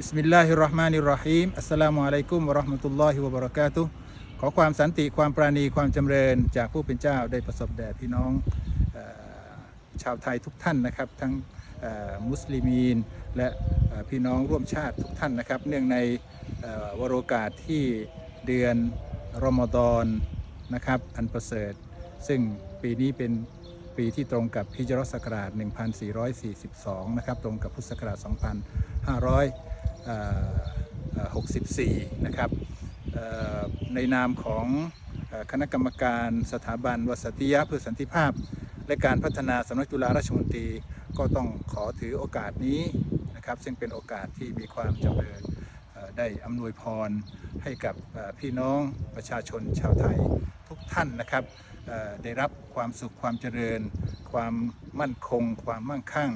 บิสมิลลาฮิรราะห์มานิรราะฮีมอัสสลามุอะลัยกุมวะเราะห์มะตุลลอฮิวะบะเราะกาตุขอความสันติความปราณีความจำเริญจากผู้เป็นเจ้าได้ประสบแด่พี่น้องออชาวไทยทุกท่านนะครับ ทั้งมุสลิมีน และพี่น้องร่วมชาติทุกท่านนะครับ เนื่องในวโรกาสที่เดือนรอมฎอนนะครับ อันประเสริฐ ซึ่งปีนี้เป็นปีที่ตรงกับฮิจรัสศักราช 1442 นะครับ ตรงกับพุทธศักราช 2,500 64 นะครับในนามของคณะกรรมการสถาบันวสติยะเพื่อสันติภาพ และการพัฒนาสำนักจุฬาราชมนตรีก็ต้องขอถือโอกาสนี้นะครับ ซึ่งเป็นโอกาสที่มีความจำเริญเอ่อได้อำนวยพรให้กับพี่น้องประชาชนชาวไทยทุกท่านนะครับได้รับความสุขความเจริญ ความมั่นคง ความมั่งคั่ง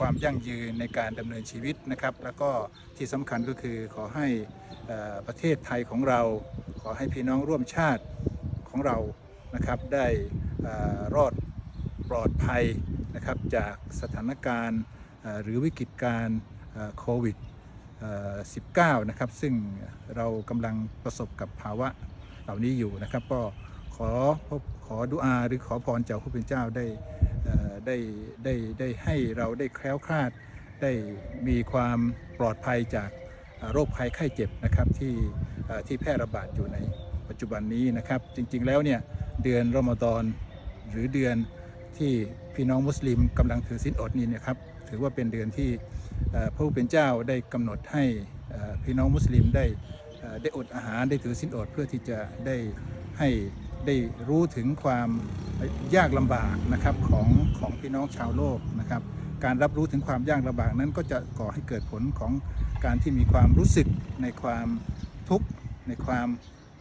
ความยั่งยืนในการดำเนินชีวิตนะครับ แล้วก็ที่สำคัญก็คือขอให้ประเทศไทยของเรา ขอให้พี่น้องร่วมชาติของเรานะครับ ได้รอดปลอดภัยนะครับจากสถานการณ์หรือวิกฤตการโควิด 19 นะครับ ซึ่งเรากำลังประสบกับภาวะเหล่านี้อยู่นะครับ ก็ขอขอดุอาหรือขอพรจากผู้เป็นเจ้าได้ ได้ได้ได้ให้เราได้แคล้วคลาด ได้มีความปลอดภัยจากโรคภัยไข้เจ็บนะครับที่ที่แพร่ระบาดอยู่ในปัจจุบันนี้นะครับ จริงๆแล้วเนี่ยเดือนรอมฎอนหรือเดือนที่พี่น้องมุสลิมกำลังถือศีลอดนี้นะครับถือว่าเป็นเดือนที่พระผู้เป็นเจ้าได้กำหนดให้พี่น้องมุสลิมได้เอ่อได้อดอาหารได้ถือศีลอดเพื่อที่จะได้ให้ ได้รู้ถึงความยากลำบากนะครับของของพี่น้องชาวโลกนะครับ การรับรู้ถึงความยากลำบากนั้นก็จะก่อให้เกิดผลของการที่มีความรู้สึกในความทุกข์ในความ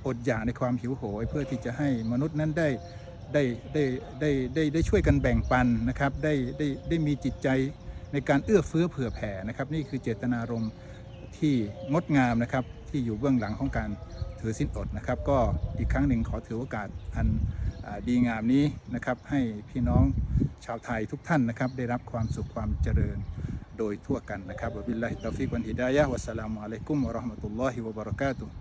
อดอยากในความหิวโหย เพื่อที่จะให้มนุษย์นั้นได้ได้ได้ได้ได้ได้ช่วยกันแบ่งปันนะครับได้ได้ได้มีจิตใจในการเอื้อเฟื้อเผื่อแผ่นะครับ นี่คือเจตนารมณ์ที่งดงามนะครับที่อยู่เบื้องหลังของการ ถือสิ้นอดนะครับ ก็อีกครั้งหนึ่งขอถือโอกาสอันอดีงามนี้นะครับ ให้พี่น้องชาวไทยทุกท่านนะครับ ได้รับความสุขความเจริญโดยทั่วกันนะครับวบิลลาฮิตาฟิกวันฮิดายะวัสสลามุอะลัยกุมวะราะห์มะตุลลอฮิวะบะเราะกาตุฮ์